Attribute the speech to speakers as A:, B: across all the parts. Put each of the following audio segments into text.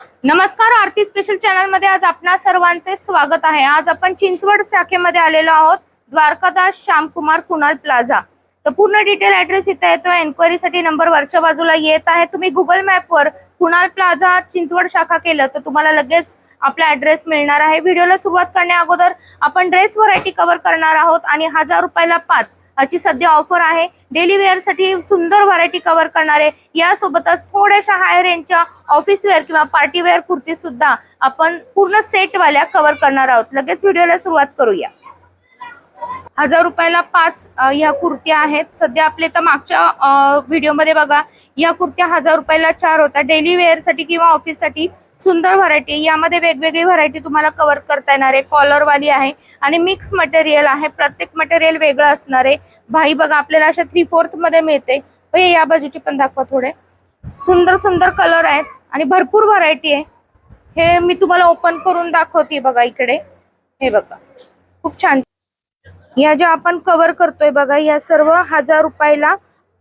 A: नमस्कार आरती स्पेशल चॅनलमध्ये आज आपणा सर्वांचे स्वागत आहे. आज आपण चिंचवड शाखेमध्ये आलेलो आहोत द्वारकादास श्यामकुमार कुणाल प्लाझा तर पूर्ण डिटेल ऍड्रेस इथे येतो एन्क्वायरीसाठी नंबर वरच्या बाजूला येत आहे. तुम्ही गुगल मॅपवर कुणाल प्लाझा चिंचवड शाखा केलं तर तुम्हाला लगेच आपला ऍड्रेस मिळणार आहे. व्हिडिओला सुरुवात करण्या अगोदर आपण ड्रेस व्हरायटी कव्हर करणार आहोत आणि हजार रुपयाला पाच ची सध्या ऑफर आहे. डेली वेअरसाठी सुंदर व्हरायटी कव्हर करणारे. यासोबतच थोड्याशा हाय रेंजच्या ऑफिस वेअर किंवा पार्टी वेअर कुर्ती सुद्धा आपण पूर्ण सेटवाल्या कव्हर करणार आहोत. लगेच व्हिडिओला सुरुवात करूया. हजार रुपयाला पाच ह्या कुर्त्या आहेत. सध्या आपले तर मागच्या व्हिडिओमध्ये बघा. या कुर्त्या हजार रुपयाला चार होत्या. डेली वेअरसाठी किंवा ऑफिससाठी सुंदर व्हरायटी यामध्ये वेगवेगळी व्हरायटी तुम्हाला कव्हर करता येणार आहे. कॉलर वाली आहे आणि मिक्स मटेरियल आहे. प्रत्येक मटेरियल वेगळं असणार आहे. भाई बघा आपल्याला अशा थ्री फोर्थमध्ये मिळते. हो, हे या बाजूची पण दाखवा थोडे. सुंदर सुंदर कलर आहेत आणि भरपूर व्हरायटी आहे. हे मी तुम्हाला ओपन करून दाखवते बघा इकडे. हे बघा. खूप छान. या ज्या आपण कव्हर करतोय बघा या सर्व हजार रुपयाला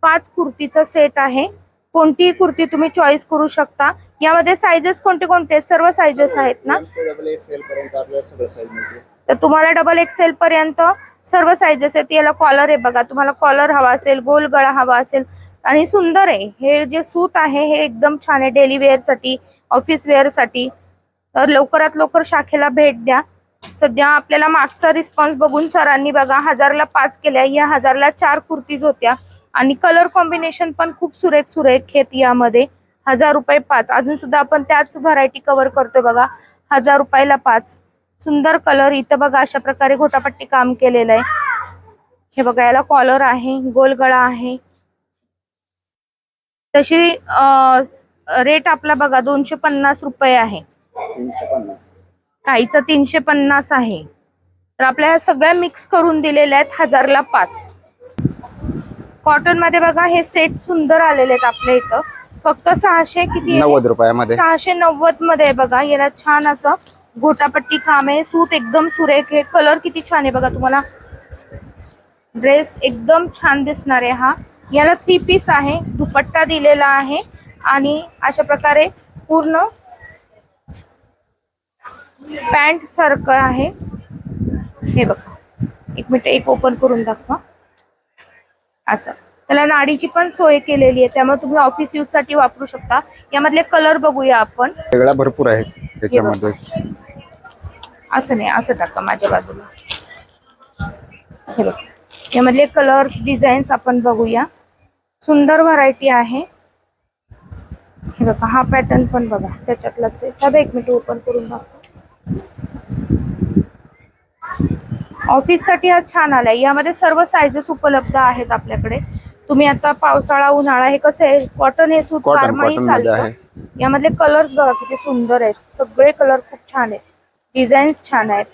A: पाच कुर्तीचा सेट आहे. कोणतीही कुर्ती तुम्ही चॉईस करू शकता. यामध्ये साइजेस कोणते कोणते आहेत? सर्व साइजेस आहेत ना? तर तुम्हाला डबल एक्सेल पर्यंत सर्व साइजेस आहेत. याला कॉलर आहे बघा. तुम्हाला कॉलर हवा असेल गोल गळा हवा असेल. आणि सुंदर आहे. हे जे सूत आहे हे एकदम छान आहे. डेली वेअरसाठी ऑफिस वेअरसाठी. तर लवकरात लवकर शाखेला भेट द्या. सध्या आपल्याला मागचा रिस्पॉन्स बघून सरांनी बघा हजारला पाच केल्या. या हजारला चार कुर्तीज होत्या. आणि कलर कॉम्बिनेशन पण खूप सुरेख सुरेख आहेत यामध्ये. हजार रुपये पाच. अजून सुद्धा आपण त्याच व्हरायटी कव्हर करतोय बघा. हजार रुपयाला पाच. सुंदर कलर इथं बघा अशा प्रकारे घोटापट्टी काम केलेलं आहे. हे बघा याला कॉलर आहे गोल गळा आहे. तशी रेट आपला बघा दोनशे पन्नास रुपये आहे.
B: तीनशे पन्नास.
A: काहीचं तीनशे पन्नास आहे. तर आपल्या ह्या सगळ्या मिक्स करून दिलेल्या आहेत हजारला पाच. कॉटनमध्ये बघा हे सेट सुंदर आलेले आहेत आपल्या इथं. फक्त सहाशे किती?
B: नव्वद रुपयामध्ये.
A: सहाशे नव्वदमध्ये बघा. याला छान असं घोटापट्टी काम आहे. सूत एकदम सुरेख आहे. कलर किती छान आहे बघा तुम्हाला. ड्रेस एकदम छान दिसणार आहे हा. याला थ्री पीस आहे. दुपट्टा दिलेला आहे. आणि अशा प्रकारे पूर्ण पॅन्ट सारखं आहे. हे बघा. एक मिनिट एक ओपन करून दाखवा. असं. त्याला नाडीची पण सोय केलेली आहे. त्यामुळे तुम्ही ऑफिस यूजसाठी वापरू शकता. यामधले कलर बघूया आपण.
B: वेगळ्या भरपूर आहेत त्याच्यामध्ये.
A: असं नाही असं टाका माझ्या बाजूला. हे बघ. यामधले कलर्स डिझाईन्स आपण बघूया. सुंदर व्हरायटी आहे. हे बघा हा पॅटर्न पण बघा. त्याच्यातलाच आहे. एक मिनिट ओपन करून दाखव ऑफिससाठी हा छान आलाय. यामध्ये सर्व साइजेस उपलब्ध आहेत आपल्याकडे. तुम्ही आता पावसाळा उन्हाळा हे कसं आहे? कॉटन हे
B: cotton मध्ये
A: चालतं.
B: आहे.
A: यामधले कलर्स बघा किती सुंदर आहेत. सगळे कलर खूप छान आहेत. डिझाईन्स छान आहेत.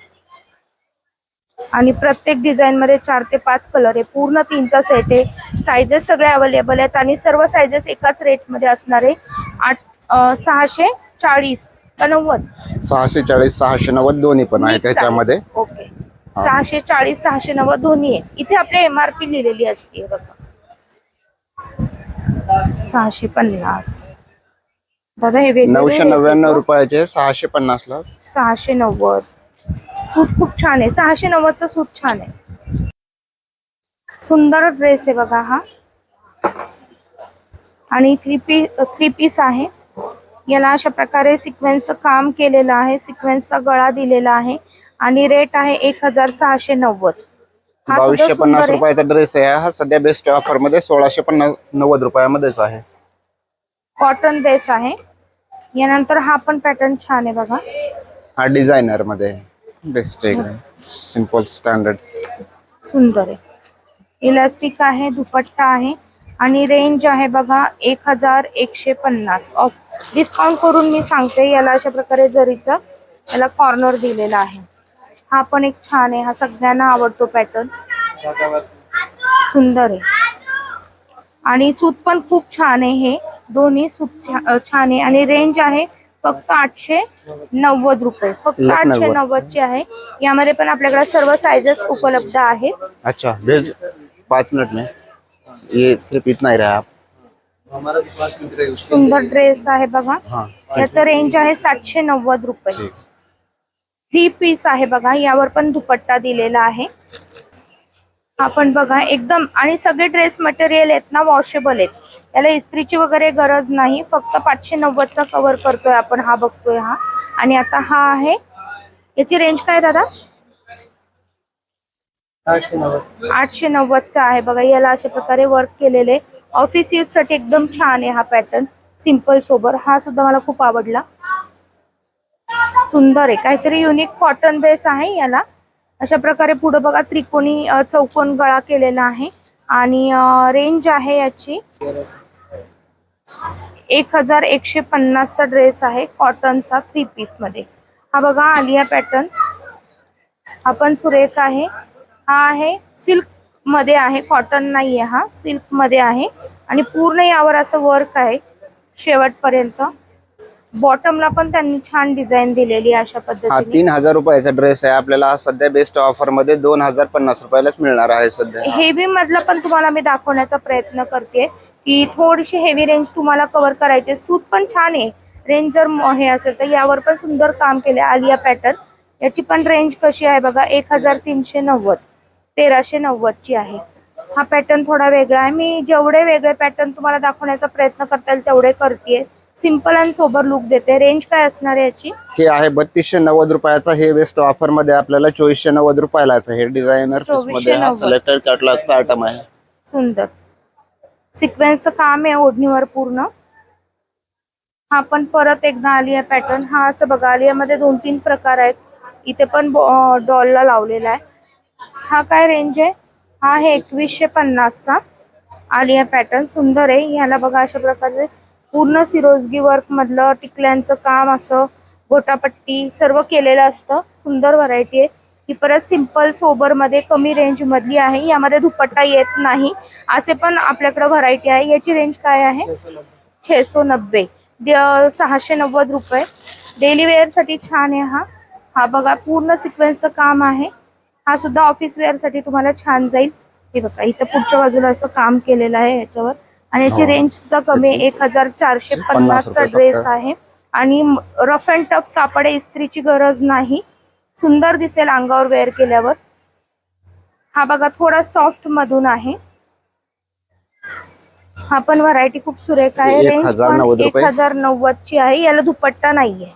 A: आणि प्रत्येक डिझाईन मध्ये चार ते पाच कलर आहे. पूर्ण तीनचा सेट आहे. साइजेस सगळे अवेलेबल आहेत आणि सर्व साइजेस एकाच रेटमध्ये असणार आहे. आठ सहाशे चाळीस का नव्वद.
B: सहाशे चाळीस सहाशे नव्वद दोन्ही पण आहे. त्याच्यामध्ये.
A: ओके सहाशे चाळीस सहाशे नव्वद दोन्ही आहे इथे आपल्या एमआरपी लिहिलेली असते बघा. सहाशे पन्नास. दादा हे
B: नऊशे
A: आहेत
B: नव्याण्णव? रुपयाचे सहाशे पन्नास ला.
A: सहाशे नव्वद. सूट खूप छान आहे. सहाशे नव्वदचं सूट छान आहे. सुंदर ड्रेस आहे बघा हा. आणि थ्री पी थ्री पीस आहे. याला अशा प्रकारे सिक्वेन्सचं काम केलेलं आहे. सिक्वेन्सचा गळा दिलेला आहे. आणि रेट आहे एक हजार सहाशे नव्वद. हा सुद्धा
B: बावीसशे
A: सुंदर
B: पन्नास
A: आहे.
B: रुपयाचा ड्रेस आहे हा. सध्या बेस्ट ऑफरमध्ये सोळाशे पन्नास नव्वद रुपयामध्येच आहे.
A: कॉटन बेस आहे. यानंतर हा पण पॅटर्न छान आहे बघा.
B: हा डिझायनरमध्ये बेस्ट एकदम सिंपल स्टँडर्ड
A: सुंदर आहे. इलास्टिक आहे दुपट्टा आहे. आणि रेंज आहे बघा एक हजार एकशे पन्नास. ऑफ डिस्काउंट करून मी सांगते याला अशा प्रकारे जरीचा याला कॉर्नर दिलेला आहे. हा पण एक छान आहे. हा सगळ्यांना आवडतो पॅटर्न सुंदर आहे. आणि सूत पण खूप छान आहे हे. दोन्ही सूत छान आहे. आणि रेंज आहे फक्त आठशे नव्वद रुपये. फक्त. आठशे नव्वदची आहे. यामध्ये पण आपल्याकडे सर्व साइजेस उपलब्ध आहेत.
B: अच्छा पाँच मिनट में ये सिर्फ इतना ही रहा आप
A: सुंदर ड्रेस आहे बघा. याचं रेंज आहे सातशे नव्वद रुपये. थ्री पीस आहे बघा यावर पण दुपट्टा दिलेला आहे. आपण बघा एकदम आणि सगळे ड्रेस मटेरियल आहेत ना वॉशेबल आहेत. याला इस्त्रीची वगैरे गरज नाही फक्त पाचशे नव्वदचा कव्हर करतोय आपण हा बघतोय हा. आणि आता हा आहे. याची रेंज काय दादा?
C: आठशे नव्वद.
A: आठशे नव्वदचा आहे. बघा याला अशा प्रकारे वर्क केलेले. ऑफिस यूजसाठी एकदम छान आहे हा पॅटर्न सिंपल सोबर. हा सुद्धा मला खूप आवडला. सुंदर आहे. काहीतरी युनिक कॉटन बेस आहे याला. अशा प्रकारे पुढे बघा त्रिकोणी चौकोन गळा केलेला आहे. आणि रेंज आहे याची एक हजार एकशे पन्नासचा ड्रेस आहे कॉटनचा थ्री पीसमध्ये. हा बघा आलिया पॅटर्न हा पण सुरेख आहे. हा आहे सिल्कमध्ये आहे. कॉटन नाही आहे हा सिल्कमध्ये आहे. आणि पूर्ण यावर असं वर्क आहे शेवटपर्यंत. बॉटमला पण त्यांनी छान डिझाईन दिलेली अशा
B: हा
A: पद्धतीने.
B: तीन हजार रुपयाचा ड्रेस आहे. आपल्याला सध्या बेस्ट ऑफरमध्ये दोन हजार पन्नास रुपयालाच मिळणार आहे सध्या.
A: हेवी मधलं पण तुम्हाला मी दाखवण्याचा प्रयत्न करते की थोडीशी हेवी रेंज तुम्हाला कव्हर करायचे सूत पण छान आहे. रेंज जर म- हे असेल तर यावर पण सुंदर काम केले आलिया पॅटर्न. याची पण रेंज कशी आहे बघा एक हजार तीनशे नव्वद तेराशे नव्वदची आहे. हा पॅटर्न थोडा वेगळा आहे. मी जेवढे वेगळे पॅटर्न तुम्हाला दाखवण्याचा प्रयत्न करता येईल तेवढे करते सिंपल आणि सोबर लुक देते. रेंज काय असणार आहे याची?
B: हे आहे बत्तीसशे नव्वद रुपयाचा. हे बेस्ट ऑफरमध्ये आपल्याला चोवीसशे नव्वद रुपयालाच आहे. हे डिझायनर पीसमध्ये
A: 2490.
B: सिलेक्टेड कॅटलॉगचा आयटम आहे.
A: सुंदर. सिक्वेन्सचं काम आहे ओढणीवर पूर्ण. हा पण परत एकदा आलिया पॅटर्न हा असं बघा आलियामध्ये दोन तीन प्रकार आहेत. इथे पण डॉलला लावलेला आहे. हा काय रेंज आहे? हा आहे एकवीसशे पन्नासचा. आलिया पॅटर्न सुंदर आहे. ह्याला बघा अशा प्रकारचे पूर्ण सिरोजगी वर्क मधलं टिकल्यांचं काम असं गोटापट्टी सर्व केलेलं असतं. सुंदर व्हरायटी आहे. ही परत सिंपल सोबरमध्ये कमी रेंज मधली आहे. यामध्ये दुपट्टा येत नाही. असे पण आपल्याकडे व्हरायटी आहे. याची रेंज काय आहे? छेसो नब्बे. सहाशे नव्वद रुपये. डेली वेअरसाठी छान आहे हा. हा बघा पूर्ण सिक्वेन्सचं काम आहे. हा सुद्धा ऑफिस वेअरसाठी तुम्हाला छान जाईल. हे बघा इथं पुढच्या बाजूला असं काम केलेलं आहे याच्यावर. आणि याची
B: हो.
A: रेंज सुद्धा कमी आहे. एक हजार चारशे
B: पन्नास
A: पन्नासचा ड्रेस. आहे. आणि रफ अँड टफ कापड आहे, इस्त्रीची गरज नाही. सुंदर दिसेल अंगावर वेअर केल्यावर. हा बघा थोडा सॉफ्ट मधून आहे. हा पण व्हरायटी खूप सुरेख आहे. रेंज पण एक. हजार नव्वद ची आहे. याला दुपट्टा नाहीये.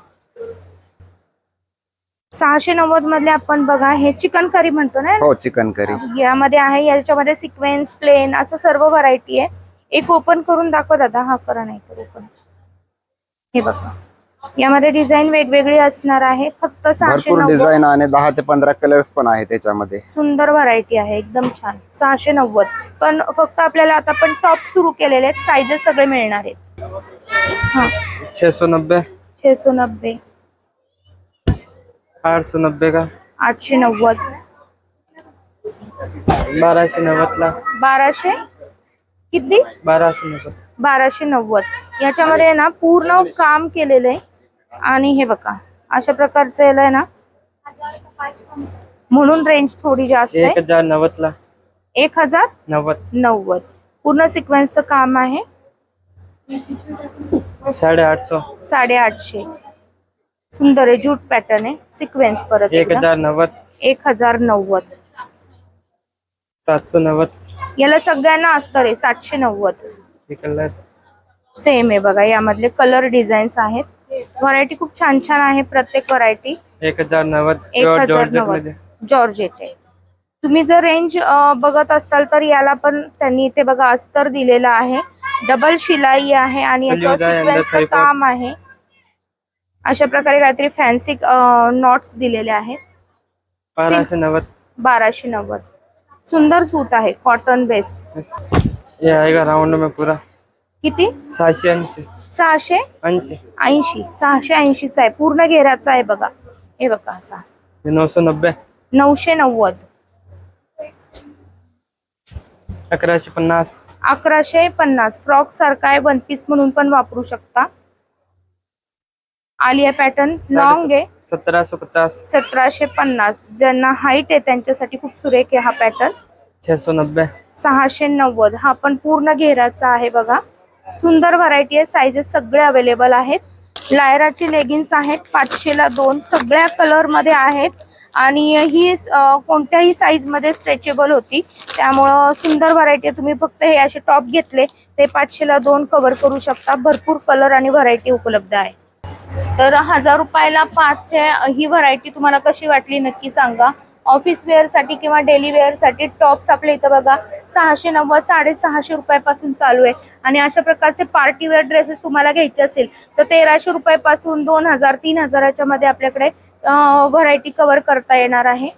A: सहाशे नव्वद मधले आपण बघा हे चिकन करी म्हणतो ना?
B: हो चिकन करी.
A: यामध्ये आहे. याच्यामध्ये सिक्वेन्स प्लेन असं सर्व व्हरायटी आहे. एक ओपन करून दाखव दादा. हा करा नाही तर ओपन हे बघा. यामध्ये डिझाईन वेगवेगळी असणार आहे. फक्त सहाशे
B: भरपूर
A: नव्वद.
B: डिझाईन आणि दहा ते पंधरा कलर्स पण आहे त्याच्यामध्ये
A: सुंदर व्हरायटी आहे. एकदम छान. सहाशे नव्वद. पण फक्त आपल्याला आता पण टॉप सुरू केलेले आहेत. साईजेस सगळे मिळणार आहेत. हा.
C: छः सौ नब्बे
A: छे सो नब्बे
C: आठ सौ नब्बे का?
A: आठशे नव्वद.
C: बाराशे नव्वदला.
A: बाराशे? किती?
C: बाराशे नव्वद.
A: बाराशे नव्वद. याच्यामध्ये ना पूर्ण काम केलेलं आहे. आणि हे बघा अशा प्रकारचं याला आहे ना म्हणून रेंज थोडी जास्त
C: एक हजार नव्वदला.
A: एक हजार
C: नव्वद.
A: नव्वद. पूर्ण सिक्वेन्सचं काम आहे.
C: साडेआठ सौ
A: साडेआठशे. सुंदर आहे जूट पॅटर्न आहे. सिक्वेन्स परत
C: एक. हजार नव्वद.
A: एक हजार नव्वद.
C: सात सौ नव्वद.
A: याला सगळ्यांना असतं रे सातशे नव्वद.
C: हे कलर
A: सेम आहे बघा यामधले कलर डिझाईन्स आहेत. व्हरायटी खूप छान छान आहे प्रत्येक व्हरायटी
C: एक हजार नव्वद.
A: एक
C: प्युअर
A: हजार
C: जॉर्जेट नव्वदमध्ये.
A: जॉर्जेट आहे. तुम्ही जर रेंज बघत असताल तर याला पण त्यांनी इथे बघा अस्तर दिलेला आहे. डबल शिलाई आहे आणि याच्यावर सिक्वेन्सचं. काम आहे. अशा प्रकारे काहीतरी फॅन्सी नॉट्स दिलेले आहेत.
C: बाराशे नव्वद.
A: बाराशे नव्वद. सुंदर सूत आहे कॉटन बेस
C: ये आएगा राउंड में पूरा?
A: किती?
C: सहाशे ऐंशी.
A: सहाशे?
C: ऐंशी.
A: ऐंशी. सहाशे ऐंशीचा आहे पूर्ण घेराचा आहे बघा. हे बघा असा.
C: नौ नब्बे.
A: नऊशे नव्वद.
C: अकराशे पन्नास.
A: अकराशे पन्नास. फ्रॉक सारखा आहे वन पीस म्हणून पण वापरू शकता. आलिया पॅटर्न लॉंग आहे.
C: सतराशे पचास.
A: सतराशे पन्नास. ज्यांना हाईट आहे त्यांच्यासाठी खूप सुरेख आहे हा पॅटर्न
C: छः सौ नब्बे
A: सहाशे नव्वद. हा पण पूर्ण घेराचा आहे बघा. सुंदर व्हरायटी आहे. साईजेस सगळे अवेलेबल आहेत. लायराची लेगिन्स आहेत. पाचशेला दोन. सगळ्या कलरमध्ये आहेत. आणि ही कोणत्याही साईजमध्ये स्ट्रेचेबल होती. त्यामुळं सुंदर व्हरायटी तुम्ही फक्त हे असे टॉप घेतले. ते पाचशेला दोन कव्हर करू शकता. भरपूर कलर आणि व्हरायटी उपलब्ध आहे. तर हजार रुपयाला पाचशे ही व्हरायटी तुम्हाला कशी वाटली नक्की सांगा. ऑफिस वेअरसाठी किंवा डेली वेअरसाठी टॉप्स आपल्या इथं बघा सहाशे नव्वद साडेसहाशे रुपयापासून चालू आहे. आणि अशा प्रकारचे पार्टी वेअर ड्रेसेस तुम्हाला घ्यायचे असेल तर तेराशे रुपयापासून दोन हजार तीन हजाराच्या मध्ये आपल्याकडे व्हरायटी कव्हर करता येणार आहे.